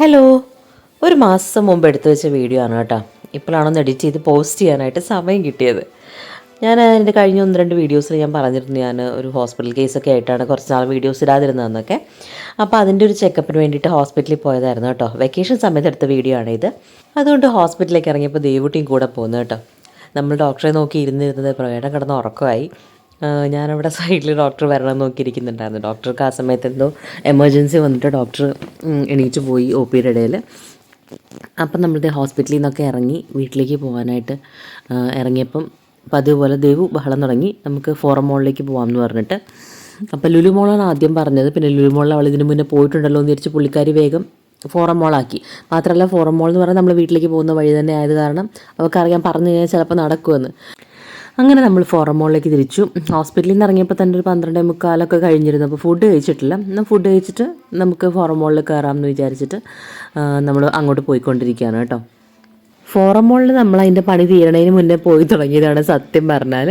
Hello. ഒരു മാസം മുമ്പ് എടുത്തു വെച്ച വീഡിയോ ആണ് കേട്ടോ. ഇപ്പോഴാണൊന്ന് എഡിറ്റ് ചെയ്ത് പോസ്റ്റ് ചെയ്യാനായിട്ട് സമയം കിട്ടിയത്. ഞാൻ എന്റെ കഴിഞ്ഞ ഒന്ന് രണ്ട് വീഡിയോസിൽ ഞാൻ പറഞ്ഞിരുന്നു. ഞാൻ ഒരു ഹോസ്പിറ്റൽ കേസൊക്കെ ആയിട്ടാണ് കുറച്ച് നാൾ വീഡിയോസ് ഇടാതിരുന്നതെന്നൊക്കെ. അപ്പോൾ അതിന്റെ ഒരു ചെക്കപ്പിന് വേണ്ടിയിട്ട് ഹോസ്പിറ്റലിൽ പോയതായിരുന്നു കേട്ടോ. വെക്കേഷൻ സമയത്ത് എടുത്ത വീഡിയോ ആണ് ഇത്. അതുകൊണ്ട് ഹോസ്പിറ്റലിലേക്ക് ഇറങ്ങിയപ്പോൾ ദേവുട്ടിയും കൂടെ പോകുന്നു കേട്ടോ. നമ്മൾ ഡോക്ടറെ നോക്കി ഇരുന്നിരുന്നത് പ്രവേടം കിടന്ന് ഉറക്കമായി. ഞാനവിടെ സൈഡിൽ ഡോക്ടർ വരണം നോക്കിയിരിക്കുന്നുണ്ടായിരുന്നു. ഡോക്ടർക്ക് ആ സമയത്ത് എന്തോ എമർജൻസി വന്നിട്ട് ഡോക്ടർ എണീറ്റ് പോയി ഒ പിയുടെ ഇടയിൽ അപ്പം നമ്മളിത് ഹോസ്പിറ്റലിൽ നിന്നൊക്കെ ഇറങ്ങി വീട്ടിലേക്ക് പോകാനായിട്ട് ഇറങ്ങിയപ്പം പതിവ് ദേവു ബഹളം തുടങ്ങി. നമുക്ക് ഫോറം മോളിലേക്ക് പോകാമെന്ന് പറഞ്ഞിട്ട്. അപ്പം ലുലു മോളാണ് ആദ്യം പറഞ്ഞത്. പിന്നെ ലുലു മോളിൽ അവൾ ഇതിന് മുന്നേ പോയിട്ടുണ്ടല്ലോ എന്ന് വിചാരിച്ച് പുള്ളിക്കാരി വേഗം ഫോറം മോളാക്കി മാത്രമല്ല ഫോറം മോൾ എന്ന് പറഞ്ഞാൽ നമ്മൾ വീട്ടിലേക്ക് പോകുന്ന വഴി തന്നെ ആയത് കാരണം അവൾക്കറിയാൻ പറഞ്ഞു കഴിഞ്ഞാൽ ചിലപ്പോൾ നടക്കുമെന്ന്. അങ്ങനെ നമ്മൾ ഫോറം മോളിലേക്ക് തിരിച്ചു. ഹോസ്പിറ്റലിൽ നിന്ന് ഇറങ്ങിയപ്പോൾ തന്നെ ഒരു പന്ത്രണ്ടേ മുക്കാലൊക്കെ കഴിഞ്ഞിരുന്നു. അപ്പോൾ ഫുഡ് കഴിച്ചിട്ടില്ല. എന്നാൽ ഫുഡ് കഴിച്ചിട്ട് നമുക്ക് ഫോറം മോളിൽ കയറാമെന്ന് വിചാരിച്ചിട്ട് നമ്മൾ അങ്ങോട്ട് പോയിക്കൊണ്ടിരിക്കുകയാണ് കേട്ടോ. ഫോറം മോളിൽ നമ്മൾ അതിന്റെ പണി തീരണതിന് മുന്നേ പോയി തുടങ്ങിയതാണ് സത്യം പറഞ്ഞാൽ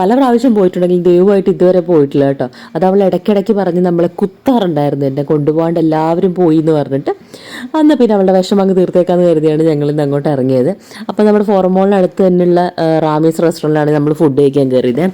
പല പ്രാവശ്യം പോയിട്ടുണ്ടെങ്കിൽ ദൈവമായിട്ട് ഇതുവരെ പോയിട്ടില്ല കേട്ടോ. അത് അവൾ ഇടയ്ക്കിടയ്ക്ക് പറഞ്ഞ് നമ്മളെ കുത്താറുണ്ടായിരുന്നു എന്നെ. കൊണ്ടുപോകാണ്ട് എല്ലാവരും പോയി എന്ന് പറഞ്ഞിട്ട് അന്ന് പിന്നെ അവളുടെ വിഷം അങ്ങ് തീർത്തേക്കാന്ന് കരുതിയാണ് ഞങ്ങൾ ഇന്ന് അങ്ങോട്ട് ഇറങ്ങിയത്. അപ്പോൾ നമ്മുടെ ഫോർമോളിനടുത്ത് തന്നെയുള്ള റാമീസ് റെസ്റ്റോറന്റിലാണ് നമ്മൾ ഫുഡ് കഴിക്കാൻ കയറിയത്.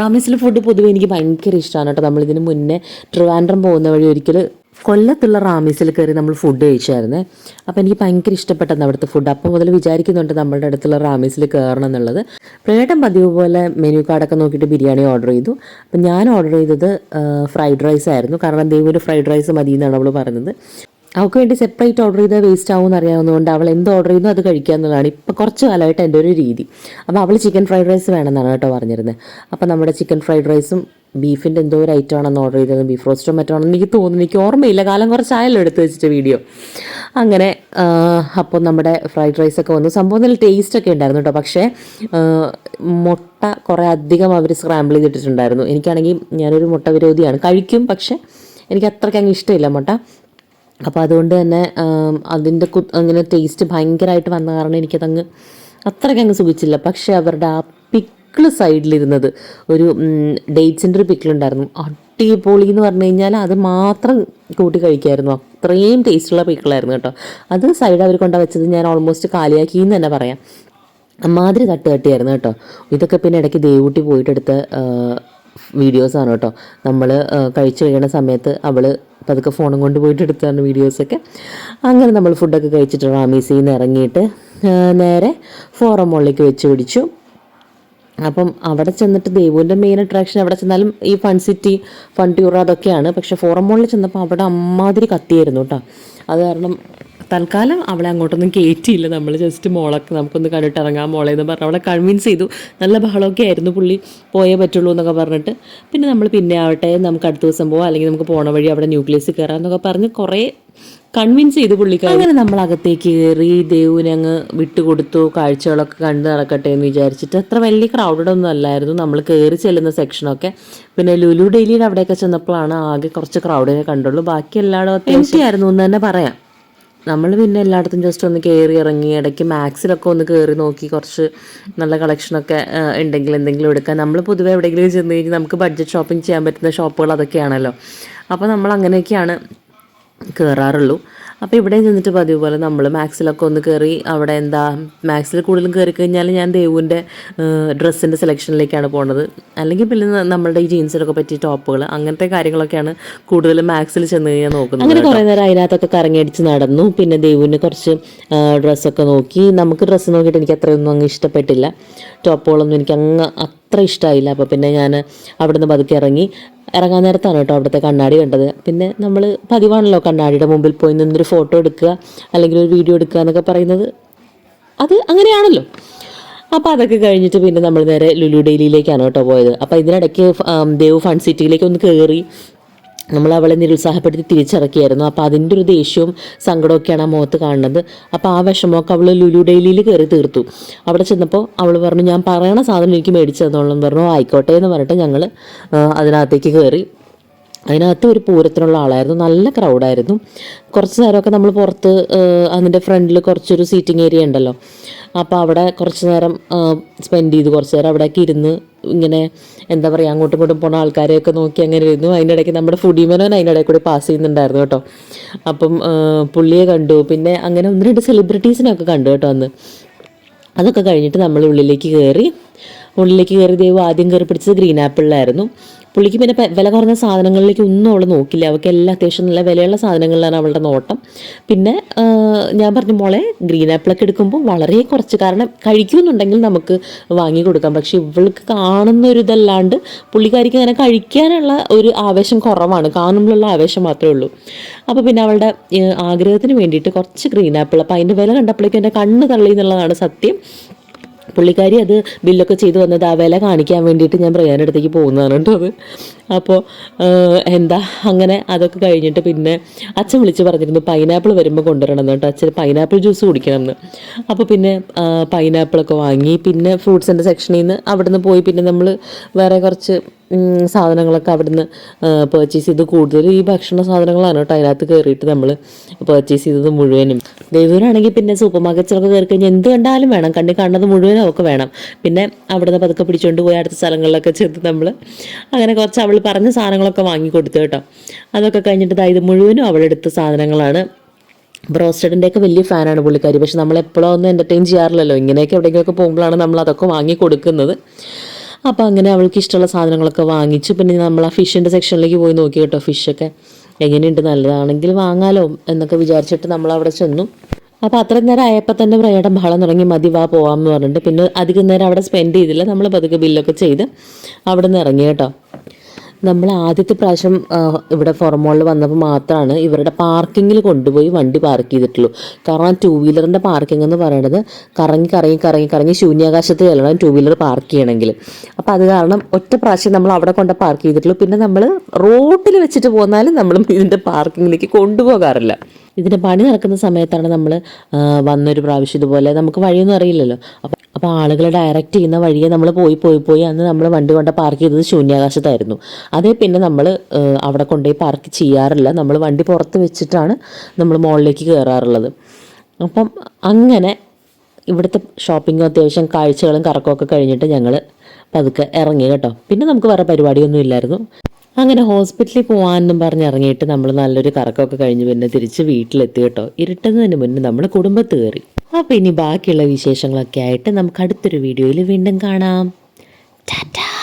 റാമീസിലെ ഫുഡ് പൊതുവെ എനിക്ക് ഭയങ്കര ഇഷ്ടമാണ് കേട്ടോ. നമ്മളിതിന് മുന്നേ ട്രിവാൻഡ്രം പോകുന്ന വഴി ഒരിക്കൽ കൊല്ലത്തുള്ള റാമീസിൽ കയറി നമ്മൾ ഫുഡ് കഴിച്ചായിരുന്നു. അപ്പോൾ എനിക്ക് ഭയങ്കര ഇഷ്ടപ്പെട്ടെന്ന് അവിടുത്തെ ഫുഡ് അപ്പം മുതൽ വിചാരിക്കുന്നുണ്ട് നമ്മുടെ അടുത്തുള്ള റാമീസിൽ കയറണം എന്നുള്ളത്. പ്രേട്ടം പതിവ് പോലെ മെനു കാർഡൊക്കെ നോക്കിയിട്ട് ബിരിയാണി ഓർഡർ ചെയ്തു. അപ്പം ഞാൻ ഓർഡർ ചെയ്തത് ഫ്രൈഡ് റൈസ് ആയിരുന്നു. കാരണം ദൈവം ഫ്രൈഡ് റൈസ് മതി എന്നാണ് അവൾ പറഞ്ഞത്. അവൾക്ക് വേണ്ടി സെപ്പറേറ്റ് ഓർഡർ ചെയ്താൽ വേസ്റ്റ് ആവുമെന്ന് അറിയാവുന്നതുകൊണ്ട് അവൾ എന്ത് ഓർഡർ ചെയ്യുന്നു അത് കഴിക്കുക എന്നുള്ളതാണ് ഇപ്പോൾ കുറച്ച് കാലമായിട്ട് എന്റെ ഒരു രീതി. അപ്പോൾ അവൾ ചിക്കൻ ഫ്രൈഡ് റൈസ് വേണമെന്നാണ് കേട്ടോ പറഞ്ഞിരുന്നത് അപ്പോൾ നമ്മുടെ ചിക്കൻ ഫ്രൈഡ് റൈസും ബീഫിന്റെ എന്തോ ഒരു ഐറ്റം ആണെന്ന് ഓർഡർ ചെയ്തത് ബീഫ് റോസ്റ്റോ മറ്റോ ആണെന്ന് എനിക്ക് തോന്നുന്നു. എനിക്ക് ഓർമ്മയില്ല. കാലം കുറച്ചായല്ലോ എടുത്ത് വെച്ചിട്ട് വീഡിയോ അങ്ങനെ അപ്പോൾ നമ്മുടെ ഫ്രൈഡ് റൈസ് ഒക്കെ വന്നു. സംഭവം നല്ല ടേസ്റ്റ് ഒക്കെ ഉണ്ടായിരുന്നു കേട്ടോ. പക്ഷേ മുട്ട കുറേ അധികം അവർ സ്ക്രാമ്പിൾ ചെയ്തിട്ടുണ്ടായിരുന്നു എനിക്കാണെങ്കിൽ ഞാനൊരു മുട്ട വിരോധിയാണ്. കഴിക്കും പക്ഷേ എനിക്ക് അത്രയ്ക്ക് അങ്ങ് ഇഷ്ടമില്ല മുട്ട. അപ്പോൾ അതുകൊണ്ട് തന്നെ അതിന്റെ കു അങ്ങനെ ടേസ്റ്റ് ഭയങ്കരമായിട്ട് വന്ന കാരണം എനിക്കതങ്ങ് അത്രയ്ക്ക് അങ്ങ് സുഖിച്ചില്ല. പക്ഷേ അവരുടെ ആ പിക്കിൾ സൈഡിലിരുന്നത് ഒരു ഡേറ്റ്സിന്റെ ഒരു പിക്കിളുണ്ടായിരുന്നു അടിപൊളി എന്ന് പറഞ്ഞു കഴിഞ്ഞാൽ അത് മാത്രം കൂട്ടി കഴിക്കായിരുന്നു. അത്രയും ടേസ്റ്റുള്ള പിക്കിളായിരുന്നു കേട്ടോ. അത് സൈഡ് അവർ കൊണ്ടാ വെച്ചത് ഞാൻ ഓൾമോസ്റ്റ് കാലിയാക്കി എന്ന് തന്നെ പറയാം. അമ്മാതിരി തട്ട് തട്ടിയായിരുന്നു കേട്ടോ. ഇതൊക്കെ പിന്നെ ഇടയ്ക്ക് ദേവൂട്ടി പോയിട്ടെടുത്ത് വീഡിയോസാണ് കേട്ടോ. നമ്മൾ കഴിച്ചു കഴിയണ സമയത്ത് അവൾ പതുക്കെ ഫോണും കൊണ്ട് പോയിട്ട് എടുത്താണ് വീഡിയോസൊക്കെ. അങ്ങനെ നമ്മൾ ഫുഡൊക്കെ കഴിച്ചിട്ട് റാമീസിൽ നിന്ന് ഇറങ്ങിയിട്ട് നേരെ ഫോറം മോളിലേക്ക് വെച്ച് പിടിച്ചു. അപ്പം അവിടെ ചെന്നിട്ട് ദേവുവിന്റെ മെയിൻ അട്രാക്ഷൻ അവിടെ ചെന്നാലും ഈ ഫൺ സിറ്റി ഫൺ ട്യൂറ അതൊക്കെയാണ്. പക്ഷേ ഫോറം മോളിൽ ചെന്നപ്പോൾ അവിടെ അമ്മാതിരി കത്തിയായിരുന്നു കേട്ടോ. അത് കാരണം തൽക്കാലം അവളെ അങ്ങോട്ടൊന്നും കയറ്റിയില്ല നമ്മൾ ജസ്റ്റ് മോളൊക്കെ നമുക്കൊന്ന് കണ്ടിട്ട് ഇറങ്ങാം മോളെ എന്ന് പറഞ്ഞ് അവളെ കൺവിൻസ് ചെയ്തു. നല്ല ബഹളമൊക്കെ ആയിരുന്നു പുള്ളി. പോയേ പറ്റുള്ളൂ എന്നൊക്കെ പറഞ്ഞിട്ട്. പിന്നെ നമ്മൾ പിന്നെ ആവട്ടെ നമുക്ക് അടുത്ത ദിവസം പോവാം. അല്ലെങ്കിൽ നമുക്ക് പോണ വഴി അവിടെ ന്യൂക്ലിയസ് കയറാം എന്നൊക്കെ പറഞ്ഞ് കുറേ കൺവിൻസ് ചെയ്ത് പുള്ളിക്കാർ അങ്ങനെ നമ്മൾ അകത്തേക്ക് കയറി ദേവിനെ അങ്ങ് വിട്ടുകൊടുത്തു. കാഴ്ചകളൊക്കെ കണ്ട് നടക്കട്ടെ എന്ന് വിചാരിച്ചിട്ട്. അത്ര വലിയ ക്രൗഡഡ് ഒന്നും അല്ലായിരുന്നു. നമ്മൾ കയറി ചെല്ലുന്ന സെക്ഷനൊക്കെ പിന്നെ ലുലു ഡെയിലിയുടെ അവിടെയൊക്കെ ചെന്നപ്പോഴാണ് ആകെ കുറച്ച് ക്രൗഡിനെ കണ്ടുള്ളൂ. ബാക്കി എല്ലായിടത്തും ആയിരുന്നു എന്ന് തന്നെ പറയാം. നമ്മൾ പിന്നെ എല്ലായിടത്തും ജസ്റ്റ് ഒന്ന് കയറി ഇറങ്ങി ഇടയ്ക്ക് മാക്സിലൊക്കെ ഒന്ന് കയറി നോക്കി കുറച്ച് നല്ല കളക്ഷനൊക്കെ ഉണ്ടെങ്കിൽ എന്തെങ്കിലും എടുക്കാം. നമ്മൾ പൊതുവെ എവിടെയെങ്കിലും ചെന്ന് കഴിഞ്ഞാൽ നമുക്ക് ബഡ്ജറ്റ് ഷോപ്പിംഗ് ചെയ്യാൻ പറ്റുന്ന ഷോപ്പുകൾ അതൊക്കെയാണല്ലോ. അപ്പോൾ നമ്മൾ അങ്ങനെയൊക്കെയാണ് കയറാറുള്ളൂ അപ്പോൾ ഇവിടെ നിന്നിട്ട് പതിവ് പോലെ നമ്മൾ മാക്സിലൊക്കെ ഒന്ന് കയറി അവിടെ എന്താ മാക്സിൽ കൂടുതലും കയറി കഴിഞ്ഞാൽ ഞാൻ ദേവുവിന്റെ ഡ്രസ്സിന്റെ സെലക്ഷനിലേക്കാണ് പോണത്. അല്ലെങ്കിൽ പിന്നെ നമ്മളുടെ ഈ ജീൻസിനൊക്കെ പറ്റിയ ടോപ്പുകൾ അങ്ങനത്തെ കാര്യങ്ങളൊക്കെയാണ് കൂടുതലും മാക്സിൽ ചെന്ന് കഴിഞ്ഞാൽ നോക്കുന്നത് അങ്ങനെ കുറേ നേരം അതിനകത്തൊക്കെ കറങ്ങിയടിച്ച് നടന്നു. പിന്നെ ദേവുവിന് കുറച്ച് ഡ്രസ്സൊക്കെ നോക്കി. നമുക്ക് ഡ്രസ്സ് നോക്കിയിട്ട് എനിക്ക് അത്രയൊന്നും അങ്ങ് ഇഷ്ടപ്പെട്ടില്ല. ടോപ്പുകളൊന്നും എനിക്ക് അങ്ങ് അത്ര ഇഷ്ടമായില്ല അപ്പോൾ പിന്നെ ഞാൻ അവിടെ നിന്ന് പതുക്കെ ഇറങ്ങി. ഇറങ്ങാൻ നേരത്താണ് കേട്ടോ അവിടുത്തെ കണ്ണാടി കണ്ടത്. പിന്നെ നമ്മൾ പതിവാണല്ലോ കണ്ണാടിയുടെ മുമ്പിൽ പോയി നിന്നൊരു ഫോട്ടോ എടുക്കുക അല്ലെങ്കിൽ ഒരു വീഡിയോ എടുക്കുക എന്നൊക്കെ പറയുന്നത്. അത് അങ്ങനെയാണല്ലോ. അപ്പോൾ അതൊക്കെ കഴിഞ്ഞിട്ട് പിന്നെ നമ്മൾ നേരെ ലുലു ഡെയിലിയിലേക്കാണ് കേട്ടോ പോയത്. അപ്പോൾ ഇതിനിടയ്ക്ക് ദേവ് ഫൺ സിറ്റിയിലേക്ക് ഒന്ന് കയറി നമ്മൾ അവളെ നിരുത്സാഹപ്പെടുത്തി തിരിച്ചിറക്കിയായിരുന്നു. അപ്പോൾ അതിന്റെ ഒരു ദേഷ്യവും സങ്കടമൊക്കെയാണ് ആ മുഖത്ത് കാണുന്നത്. അപ്പോൾ ആ വിഷമമൊക്കെ അവൾ ലുലു ഡെയിലിയിൽ കയറി തീർത്തു. അവിടെ ചെന്നപ്പോൾ അവൾ പറഞ്ഞു ഞാൻ പറയണ സാധനം എനിക്ക് മേടിച്ചു തന്നോളെന്ന് പറഞ്ഞു. ആയിക്കോട്ടെ എന്ന് പറഞ്ഞിട്ട് ഞങ്ങൾ അതിനകത്തേക്ക് കയറി. അതിനകത്ത് ഒരു പൂരത്തിനുള്ള ആളായിരുന്നു. നല്ല ക്രൗഡായിരുന്നു കുറച്ച് നേരമൊക്കെ നമ്മൾ പുറത്ത് അതിന്റെ ഫ്രണ്ടിൽ കുറച്ചൊരു സീറ്റിംഗ് ഏരിയ ഉണ്ടല്ലോ. അപ്പോൾ അവിടെ കുറച്ച് നേരം സ്പെൻഡ് ചെയ്തു. കുറച്ച് നേരം അവിടേക്ക് ഇരുന്ന് ഇങ്ങനെ എന്താ പറയുക അങ്ങോട്ടും ഇങ്ങോട്ടും പോണ ആൾക്കാരെയൊക്കെ നോക്കി അങ്ങനെ ഇരുന്നു. അതിന്റെ ഇടയ്ക്ക് നമ്മുടെ ഫുഡിമനോൻ അതിന്റെ ഇടയിൽ കൂടി പാസ് ചെയ്യുന്നുണ്ടായിരുന്നു കേട്ടോ. അപ്പം പുള്ളിയെ കണ്ടു. പിന്നെ അങ്ങനെ ഒന്ന് രണ്ട് സെലിബ്രിറ്റീസിനെയൊക്കെ കണ്ടു കേട്ടോ അന്ന്. അതൊക്കെ കഴിഞ്ഞിട്ട് നമ്മൾ ഉള്ളിലേക്ക് കയറി ഉള്ളിലേക്ക് കയറി ദൈവം ആദ്യം കയറി പിടിച്ചത് ഗ്രീൻ ആപ്പിളിലായിരുന്നു പുള്ളിക്ക് പിന്നെ വില കുറഞ്ഞ സാധനങ്ങളിലേക്ക് ഒന്നും അവൾ നോക്കില്ല. അവൾക്ക് എല്ലാ അത്യാവശ്യം നല്ല വിലയുള്ള സാധനങ്ങളിലാണ് അവളുടെ നോട്ടം. പിന്നെ ഞാൻ പറഞ്ഞു മോളെ ഗ്രീൻ ആപ്പിളൊക്കെ എടുക്കുമ്പോൾ വളരെ കുറച്ച് കാരണം കഴിക്കുമെന്നുണ്ടെങ്കിൽ നമുക്ക് വാങ്ങി കൊടുക്കാം. പക്ഷെ ഇവൾക്ക് കാണുന്ന ഒരു ഇതല്ലാണ്ട് പുള്ളിക്കാരിക്ക് അങ്ങനെ കഴിക്കാനുള്ള ഒരു ആവേശം കുറവാണ്. കാണുമ്പോഴുള്ള ആവേശം മാത്രമേ ഉള്ളൂ. അപ്പോൾ പിന്നെ അവളുടെ ആഗ്രഹത്തിന് വേണ്ടിയിട്ട് കുറച്ച് ഗ്രീൻ ആപ്പിൾ അപ്പോൾ അതിന്റെ വില കണ്ടപ്പോഴേക്കും എന്റെ കണ്ണ് തള്ളി എന്നുള്ളതാണ് സത്യം. പുള്ളിക്കാരി അത് ബില്ലൊക്കെ ചെയ്തു വന്നത് ആ വില കാണിക്കാൻ വേണ്ടിയിട്ട് ഞാൻ പ്രയാനടുത്തേക്ക് പോകുന്നതാണ് കേട്ടോ അത്. അപ്പോൾ എന്താ അങ്ങനെ അതൊക്കെ കഴിഞ്ഞിട്ട് പിന്നെ അച്ഛൻ വിളിച്ച് പറഞ്ഞിരുന്നു പൈനാപ്പിൾ വരുമ്പോൾ കൊണ്ടുവരണം എന്ന് കേട്ടോ. അച്ഛൻ പൈനാപ്പിൾ ജ്യൂസ് കുടിക്കണം എന്ന് അപ്പോൾ പിന്നെ പൈനാപ്പിളൊക്കെ വാങ്ങി പിന്നെ ഫ്രൂട്ട്സിന്റെ സെക്ഷനിൽ നിന്ന് അവിടെ നിന്ന് പോയി പിന്നെ നമ്മൾ വേറെ കുറച്ച് സാധനങ്ങളൊക്കെ അവിടുന്ന് പർച്ചേസ് ചെയ്ത് കൂടുതൽ ഈ ഭക്ഷണ സാധനങ്ങളാണ് കേട്ടോ അതിനകത്ത് കയറിയിട്ട് നമ്മൾ പർച്ചേസ് ചെയ്തത് മുഴുവനും. ദൈവരാണെങ്കിൽ പിന്നെ സൂപ്പർ മാർക്കറ്റ്സിലൊക്കെ കയറി കഴിഞ്ഞാൽ എന്ത് കണ്ടാലും വേണം. കണ്ണിൽ കാണുന്നത് മുഴുവനും അവൾക്ക് വേണം. പിന്നെ അവിടുന്ന് പതുക്കെ പിടിച്ചുകൊണ്ട് പോയി അടുത്ത സ്ഥലങ്ങളിലൊക്കെ ചെന്ന് നമ്മൾ അങ്ങനെ കുറച്ച് അവൾ പറഞ്ഞ സാധനങ്ങളൊക്കെ വാങ്ങി കൊടുത്തു കേട്ടോ. അതൊക്കെ കഴിഞ്ഞിട്ട് ഇത് മുഴുവനും അവളെടുത്ത സാധനങ്ങളാണ്. ബ്രോസ്റ്റഡിന്റെ ഒക്കെ വലിയ ഫാനാണ് പുള്ളിക്കാരി. പക്ഷെ നമ്മൾ എപ്പോഴും ഒന്നും എന്റർടൈൻ ചെയ്യാറില്ലല്ലോ. ഇങ്ങനെയൊക്കെ എവിടെയെങ്കിലുമൊക്കെ പോകുമ്പോഴാണ് നമ്മൾ അതൊക്കെ വാങ്ങി കൊടുക്കുന്നത്. അപ്പോൾ അങ്ങനെ അവൾക്ക് ഇഷ്ടമുള്ള സാധനങ്ങളൊക്കെ വാങ്ങിച്ചു. പിന്നെ നമ്മൾ ആ ഫിഷിന്റെ സെക്ഷനിലേക്ക് പോയി നോക്കി കേട്ടോ ഫിഷൊക്കെ എങ്ങനെയുണ്ട്? നല്ലതാണെങ്കിൽ വാങ്ങാലോ എന്നൊക്കെ വിചാരിച്ചിട്ട് നമ്മൾ അവിടെ ചെന്നു. അപ്പോൾ അത്രയും നേരം ആയപ്പോൾ തന്നെ പ്രയാടം ബഹളം തുടങ്ങി മതി വാ പോവാമെന്ന് പറഞ്ഞിട്ട്. പിന്നെ അധികം നേരം അവിടെ സ്പെൻഡ് ചെയ്തില്ല. നമ്മൾ പതുക്കെ ബില്ലൊക്കെ ചെയ്ത് അവിടെ നിന്ന് ഇറങ്ങി കേട്ടോ. നമ്മൾ ആദ്യത്തെ പ്രാവശ്യം ഇവിടെ ഫോർമോളിൽ വന്നപ്പോൾ മാത്രമാണ് ഇവരുടെ പാർക്കിങ്ങിൽ കൊണ്ടുപോയി വണ്ടി പാർക്ക് ചെയ്തിട്ടുള്ളൂ. കാരണം ടൂ വീലറിന്റെ പാർക്കിംഗ് എന്ന് പറയുന്നത് കറങ്ങി കറങ്ങി കറങ്ങി കറങ്ങി ശൂന്യാകാശത്ത് ചെല്ലണം ടൂ വീലർ പാർക്ക് ചെയ്യണമെങ്കിൽ. അപ്പോൾ അത് കാരണം ഒറ്റ പ്രാവശ്യം നമ്മൾ അവിടെ കൊണ്ട് പാർക്ക് ചെയ്തിട്ടുള്ളൂ. പിന്നെ നമ്മൾ റോട്ടിൽ വെച്ചിട്ട് പോന്നാലും നമ്മൾ ഇതിന്റെ പാർക്കിങ്ങിലേക്ക് കൊണ്ടുപോകാറില്ല. ഇതിന്റെ പണി നടക്കുന്ന സമയത്താണ് നമ്മൾ വന്നൊരു പ്രാവശ്യം ഇതുപോലെ. നമുക്ക് വഴിയൊന്നും അറിയില്ലല്ലോ. അപ്പോൾ അപ്പോൾ ആളുകൾ ഡയറക്റ്റ് ചെയ്യുന്ന വഴിയെ നമ്മൾ പോയി പോയി പോയി അന്ന് നമ്മൾ വണ്ടി കൊണ്ട് പാർക്ക് ചെയ്തത് ശൂന്യാകാശത്തായിരുന്നു. അതേ പിന്നെ നമ്മൾ അവിടെ കൊണ്ടുപോയി പാർക്ക് ചെയ്യാറില്ല. നമ്മൾ വണ്ടി പുറത്ത് വെച്ചിട്ടാണ് നമ്മൾ മുകളിലേക്ക് കയറാറുള്ളത് അപ്പം അങ്ങനെ ഇവിടുത്തെ ഷോപ്പിങ്ങും അത്യാവശ്യം കാഴ്ചകളും കറക്കമൊക്കെ കഴിഞ്ഞിട്ട് ഞങ്ങൾ പതുക്കെ ഇറങ്ങി കേട്ടോ. പിന്നെ നമുക്ക് വേറെ പരിപാടിയൊന്നും ഇല്ലായിരുന്നു. അങ്ങനെ ഹോസ്പിറ്റലിൽ പോകാമെന്നും പറഞ്ഞ് ഇറങ്ങിയിട്ട് നമ്മൾ നല്ലൊരു കറക്കമൊക്കെ കഴിഞ്ഞ് പിന്നെ തിരിച്ച് വീട്ടിലെത്തി കേട്ടോ. ഇരുട്ടുന്നതിന് മുന്നേ നമ്മൾ കുടുംബത്ത് കയറി. അപ്പോൾ ഇനി ബാക്കിയുള്ള വിശേഷങ്ങളൊക്കെ ആയിട്ട് നമുക്ക് അടുത്തൊരു വീഡിയോയിൽ വീണ്ടും കാണാം. ടാറ്റാ.